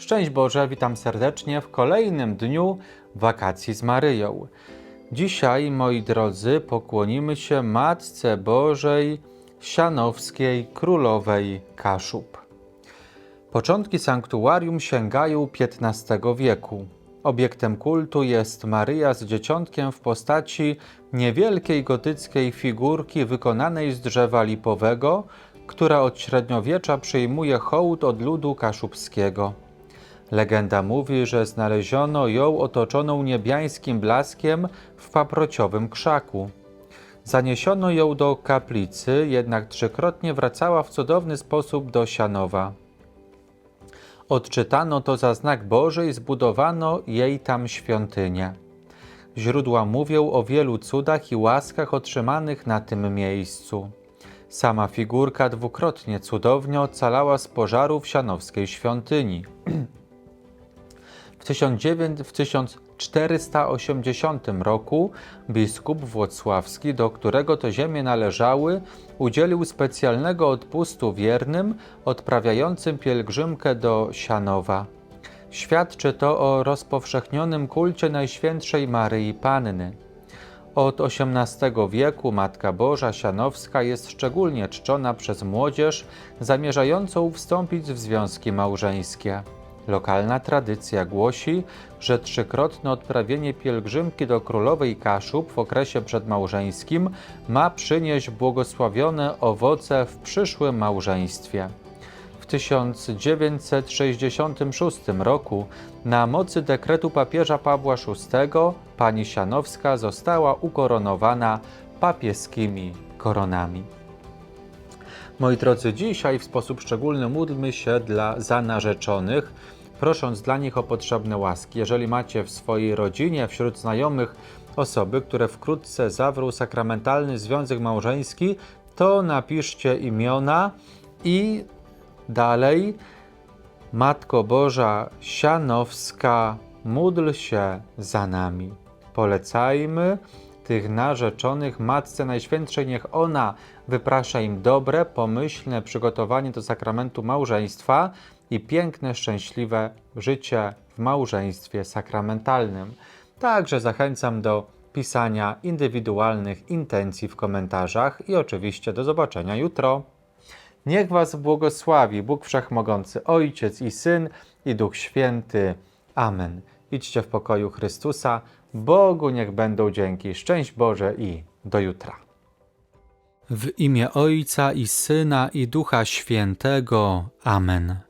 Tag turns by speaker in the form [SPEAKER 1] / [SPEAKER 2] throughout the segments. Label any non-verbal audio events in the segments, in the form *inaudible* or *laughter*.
[SPEAKER 1] Szczęść Boże, witam serdecznie w kolejnym dniu wakacji z Maryją. Dzisiaj, moi drodzy, pokłonimy się Matce Bożej Sianowskiej Królowej Kaszub. Początki sanktuarium sięgają XV wieku. Obiektem kultu jest Maryja z dzieciątkiem w postaci niewielkiej gotyckiej figurki wykonanej z drzewa lipowego, która od średniowiecza przyjmuje hołd od ludu kaszubskiego. Legenda mówi, że znaleziono ją otoczoną niebiańskim blaskiem w paprociowym krzaku. Zaniesiono ją do kaplicy, jednak trzykrotnie wracała w cudowny sposób do Sianowa. Odczytano to za znak Boży i zbudowano jej tam świątynię. Źródła mówią o wielu cudach i łaskach otrzymanych na tym miejscu. Sama figurka dwukrotnie cudownie ocalała z pożarów sianowskiej świątyni. *clears throat* W 1900 w 1480 roku biskup włocławski, do którego to ziemie należały, udzielił specjalnego odpustu wiernym odprawiającym pielgrzymkę do Sianowa. Świadczy to o rozpowszechnionym kulcie Najświętszej Maryi Panny. Od XVIII wieku Matka Boża Sianowska jest szczególnie czczona przez młodzież zamierzającą wstąpić w związki małżeńskie. Lokalna tradycja głosi, że trzykrotne odprawienie pielgrzymki do królowej Kaszub w okresie przedmałżeńskim ma przynieść błogosławione owoce w przyszłym małżeństwie. W 1966 roku na mocy dekretu papieża Pawła VI pani Sianowska została ukoronowana papieskimi koronami. Moi drodzy, dzisiaj w sposób szczególny módlmy się dla, za narzeczonych, prosząc dla nich o potrzebne łaski. Jeżeli macie w swojej rodzinie, wśród znajomych osoby, które wkrótce zawrą sakramentalny związek małżeński, to napiszcie imiona i dalej Matko Boża Sianowska, módl się za nami. Polecajmy tych narzeczonych Matce Najświętszej, niech ona wyprasza im dobre, pomyślne przygotowanie do sakramentu małżeństwa i piękne, szczęśliwe życie w małżeństwie sakramentalnym. Także zachęcam do pisania indywidualnych intencji w komentarzach i oczywiście do zobaczenia jutro. Niech Was błogosławi Bóg Wszechmogący, Ojciec i Syn i Duch Święty. Amen. Idźcie w pokoju Chrystusa. Bogu niech będą dzięki. Szczęść Boże i do jutra. W imię Ojca i Syna i Ducha Świętego. Amen.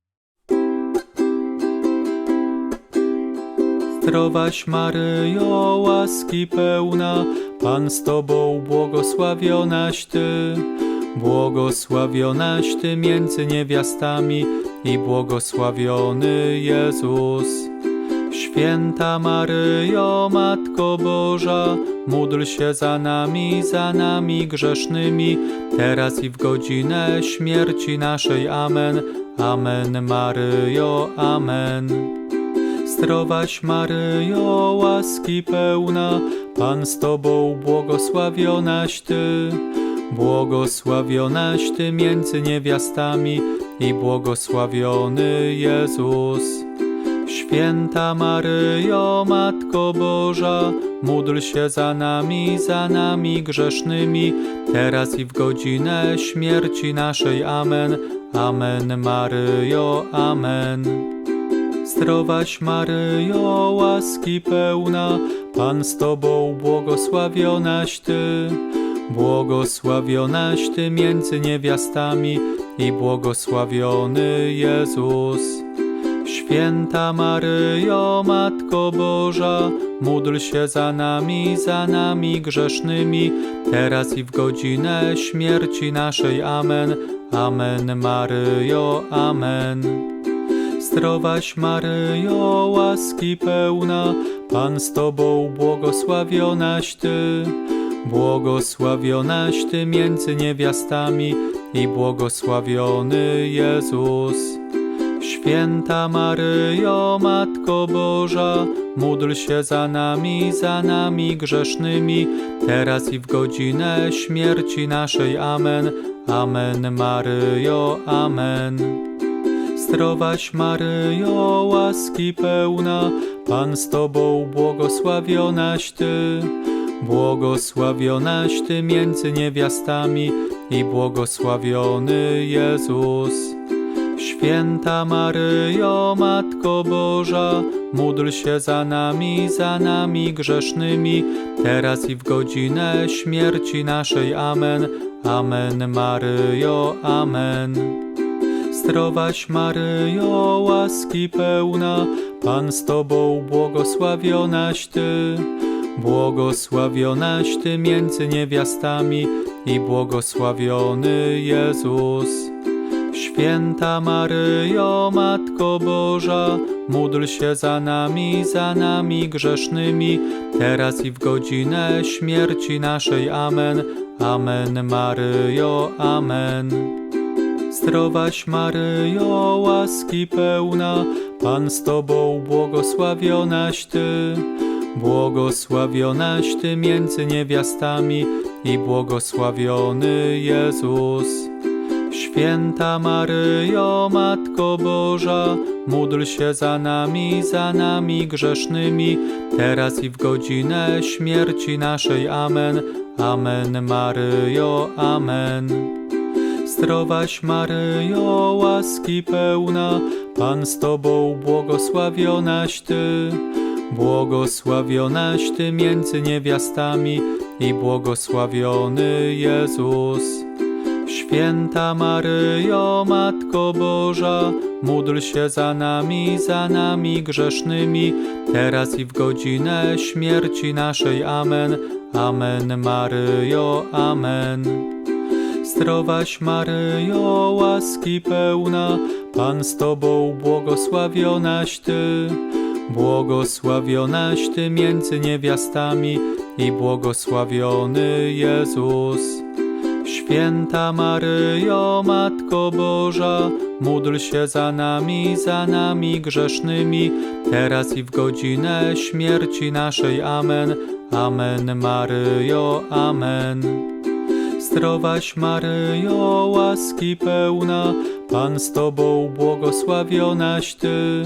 [SPEAKER 1] Zdrowaś Maryjo, łaski pełna, Pan z Tobą błogosławionaś Ty, błogosławionaś Ty między niewiastami i błogosławiony Jezus. Święta Maryjo, Matko Boża, módl się za nami, za nami grzesznymi, teraz i w godzinę śmierci naszej. Amen. Amen, Maryjo, amen. Zdrowaś Maryjo, łaski pełna, Pan z Tobą błogosławionaś Ty, błogosławionaś Ty między niewiastami i błogosławiony Jezus. Święta Maryjo, Matko Boża, módl się za nami, za nami grzesznymi, teraz i w godzinę śmierci naszej. Amen. Amen, Maryjo, amen. Zdrowaś Maryjo, łaski pełna, Pan z Tobą błogosławionaś Ty, błogosławionaś Ty między niewiastami i błogosławiony Jezus. Święta Maryjo, Matko Boża, módl się za nami, za nami grzesznymi, teraz i w godzinę śmierci naszej. Amen. Amen, Maryjo, amen. Zdrowaś Maryjo, łaski pełna, Pan z Tobą, błogosławionaś Ty. Błogosławionaś Ty między niewiastami i błogosławiony Jezus. Święta Maryjo, Matko Boża, módl się za nami, za nami grzesznymi, teraz i w godzinę śmierci naszej. Amen. Amen Maryjo, Amen. Zdrowaś Maryjo, łaski pełna, Pan z Tobą, błogosławionaś Ty. Błogosławionaś Ty między niewiastami i błogosławiony Jezus. Święta Maryjo, Matko Boża, módl się za nami, za nami grzesznymi, teraz i w godzinę śmierci naszej. Amen. Amen Maryjo, Amen. Zdrowaś Maryjo, łaski pełna, Pan z Tobą, błogosławionaś Ty. Błogosławionaś Ty między niewiastami i błogosławiony Jezus. Święta Maryjo, Matko Boża, módl się za nami, za nami grzesznymi, teraz i w godzinę śmierci naszej. Amen. Amen Maryjo, Amen. Zdrowaś Maryjo, łaski pełna, Pan z Tobą, błogosławionaś Ty. Błogosławionaś Ty między niewiastami i błogosławiony Jezus. Święta Maryjo, Matko Boża, módl się za nami, za nami grzesznymi, teraz i w godzinę śmierci naszej. Amen. Amen Maryjo, Amen. Zdrowaś Maryjo, łaski pełna, Pan z Tobą, błogosławionaś Ty. Błogosławionaś Ty między niewiastami i błogosławiony Jezus. Święta Maryjo, Matko Boża, módl się za nami, za nami grzesznymi, teraz i w godzinę śmierci naszej. Amen. Amen Maryjo, Amen. Zdrowaś Maryjo, łaski pełna, Pan z Tobą, błogosławionaś Ty. Błogosławionaś Ty między niewiastami i błogosławiony Jezus. Święta Maryjo, Matko Boża, módl się za nami, za nami grzesznymi, teraz i w godzinę śmierci naszej. Amen. Amen Maryjo, Amen. Zdrowaś Maryjo, łaski pełna, Pan z Tobą, błogosławionaś Ty.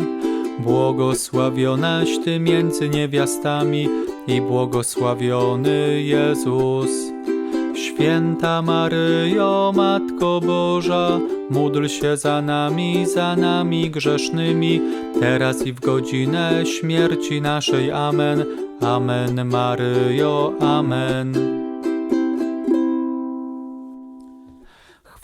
[SPEAKER 1] Błogosławionaś Ty między niewiastami i błogosławiony Jezus. Święta Maryjo, Matko Boża, módl się za nami, za nami grzesznymi, teraz i w godzinę śmierci naszej. Amen. Amen Maryjo, Amen.